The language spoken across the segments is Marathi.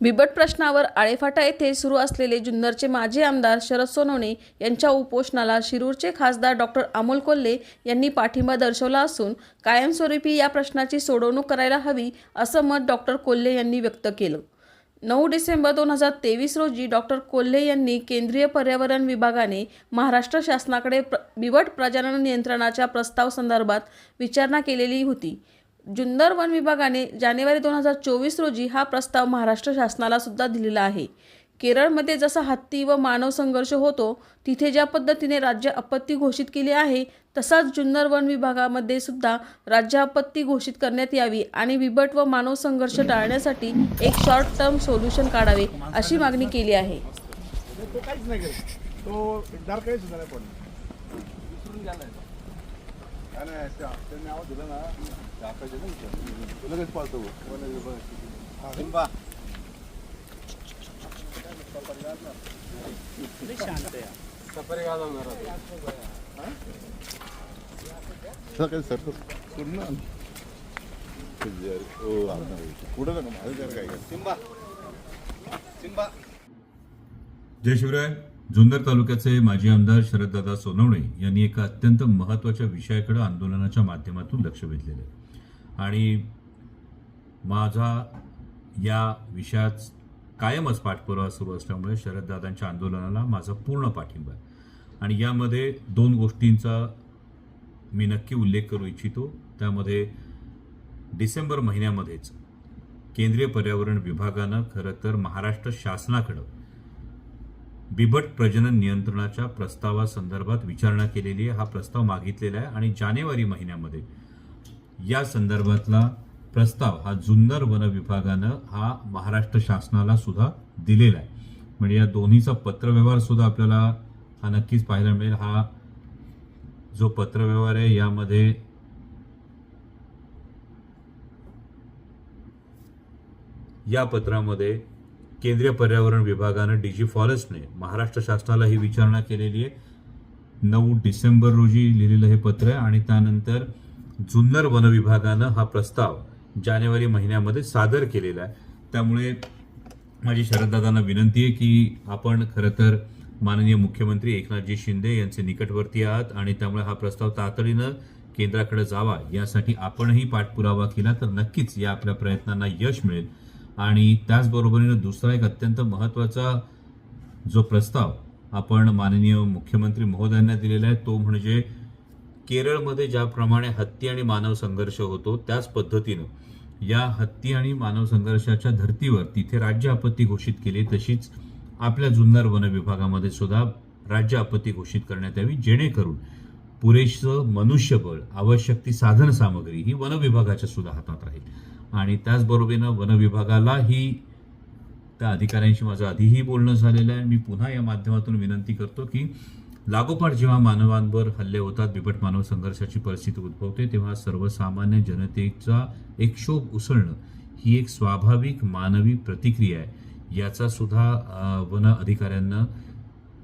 बिबट प्रश्नावर आळेफाटा येथे सुरू असलेले जुन्नरचे माजी आमदार शरद सोनवणे यांच्या उपोषणाला शिरूरचे खासदार डॉक्टर अमोल कोल्हे यांनी पाठिंबा दर्शवला असून कायमस्वरूपी या प्रश्नाची सोडवणूक करायला हवी असं मत डॉक्टर कोल्हे यांनी व्यक्त केलं. नऊ डिसेंबर दोन हजार तेवीस रोजी डॉक्टर कोल्हे यांनी केंद्रीय पर्यावरण विभागाने महाराष्ट्र शासनाकडे प्र बिबट प्रजनन नियंत्रणाच्या प्रस्ताव संदर्भात विचारणा केलेली होती. जुन्नर वन विभागाने जानेवारी दोन हजार चोवीस रोजी हा प्रस्ताव महाराष्ट्र शासनाला सुद्धा दिलेला आहे. केरळमध्ये जसा हत्ती व मानव संघर्ष होतो तिथे ज्या पद्धतीने राज्य आपत्ती घोषित केली आहे तसाच जुन्नर वन विभागामध्ये सुद्धा राज्य आपत्ती घोषित करण्यात यावी आणि बिबट व मानव संघर्ष टाळण्यासाठी एक शॉर्ट टर्म सोल्युशन काढावे अशी मागणी केली आहे. तो आणि त्या- त्यांनी आवाज दिला ना त्या आकाशाचा ना विचार. तो लगेच पाळतो हा. सफारी गाव जाऊन राहतो. हा? सकाळी सर सोड ना ओ पुढं नका माझं जर काय सिंबा सिंबा जय शिवराय जुन्नर तालुक्याचे माजी आमदार शरददादा सोनवणे यांनी एका अत्यंत महत्त्वाच्या विषयाकडे आंदोलनाच्या माध्यमातून लक्ष वेधलेलं आहे. आणि माझा या विषयात कायमच पाठपुरावा सुरू असल्यामुळे शरददादांच्या आंदोलनाला माझा पूर्ण पाठिंबा आहे. आणि यामध्ये दोन गोष्टींचा मी नक्की उल्लेख करू इच्छितो. त्यामध्ये डिसेंबर महिन्यामध्येच केंद्रीय पर्यावरण विभागानं खरं तर महाराष्ट्र शासनाकडं बिबट प्रजनन नियंत्रणाच्या प्रस्तावासंदर्भात विचारणा केलेली आहे. हा प्रस्ताव मागितलेला आहे आणि जानेवारी महिन्यामध्ये या संदर्भातला प्रस्ताव हा जुन्नर वन विभागानं हा महाराष्ट्र शासनाला सुद्धा दिलेला आहे. म्हणजे या दोन्हीचा पत्रव्यवहार सुद्धा आपल्याला हा नक्कीच पाहायला मिळेल. हा जो पत्रव्यवहार आहे यामध्ये या पत्रामध्ये केंद्रीय पर्यावरण विभागानं डी जी फॉरेस्टने महाराष्ट्र शासनाला ही विचारणा केलेली आहे. नऊ डिसेंबर रोजी लिहिलेलं हे पत्र आहे आणि त्यानंतर जुन्नर वन विभागानं हा प्रस्ताव जानेवारी महिन्यामध्ये सादर केलेला आहे. त्यामुळे माझी शरददादांना विनंती आहे की आपण खरं तर माननीय मुख्यमंत्री एकनाथजी शिंदे यांचे निकटवर्ती आहात आणि त्यामुळे हा प्रस्ताव तातडीनं केंद्राकडे जावा यासाठी आपणही पाठपुरावा केला तर नक्कीच या आपल्या प्रयत्नांना यश मिळेल. आणि त्याचबरोबरीनं दुसरा एक अत्यंत महत्त्वाचा जो प्रस्ताव आपण माननीय मुख्यमंत्री महोदयांना दिलेला आहे तो म्हणजे केरळमध्ये ज्याप्रमाणे हत्ती आणि मानव संघर्ष होतो त्याच पद्धतीनं या हत्ती आणि मानव संघर्षाच्या धर्तीवर तिथे राज्य आपत्ती घोषित केली तशीच आपल्या जुन्नर वन विभागामध्ये सुद्धा राज्य आपत्ती घोषित करण्यात यावी जेणेकरून पुरेसं मनुष्यबळ आवश्यक ती साधन सामग्री ही वन विभागाच्या सुद्धा हातात राहील. आणि त्याचबरोबरीनं वनविभागालाही त्या अधिकाऱ्यांशी माझं आधीही बोलणं झालेलं आहे. मी पुन्हा या माध्यमातून विनंती करतो की लागोपाठ जेव्हा मानवांवर हल्ले होतात बिबट मानव संघर्षाची परिस्थिती उद्भवते तेव्हा सर्वसामान्य जनतेचा एक शोभ उसळणं ही एक स्वाभाविक मानवी प्रतिक्रिया आहे. याचा सुद्धा वन अधिकाऱ्यांना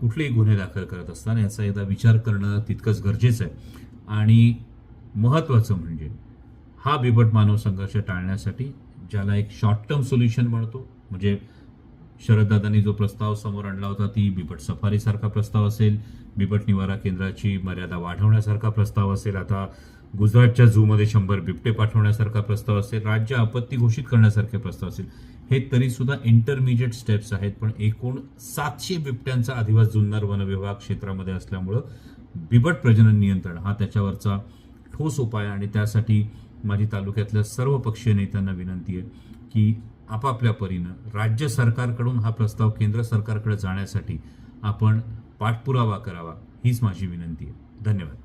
कुठलेही गुन्हे दाखल करत असताना याचा एकदा विचार करणं तितकंच गरजेचं आहे. आणि महत्त्वाचं म्हणजे हा बिबट मानव संघर्ष टाळण्यासाठी ज्याला एक शॉर्ट टर्म सोल्युशन म्हणतो म्हणजे शरददादांनी जो प्रस्ताव समोर आणला होता ती बिबट सफारीसारखा प्रस्ताव असेल बिबट निवारा केंद्राची मर्यादा वाढवण्यासारखा प्रस्ताव असेल आता गुजरातच्या झूमध्ये शंभर बिबटे पाठवण्यासारखा प्रस्ताव असेल राज्य आपत्ती घोषित करण्यासारखे प्रस्ताव असेल हे तरीसुद्धा इंटरमिजिएट स्टेप्स आहेत पण एकूण सातशे बिबट्यांचा अधिवास जुन्नर वनविभाग क्षेत्रामध्ये असल्यामुळं बिबट प्रजनन नियंत्रण हा त्याच्यावरचा ठोस उपाय आणि त्यासाठी माझी तालुक्यातल्या सर्व पक्षीय नेत्यांना विनंती आहे की आपापल्या परीनं राज्य सरकारकडून हा प्रस्ताव केंद्र सरकारकडे जाण्यासाठी आपण पाठपुरावा करावा हीच माझी विनंती आहे. धन्यवाद.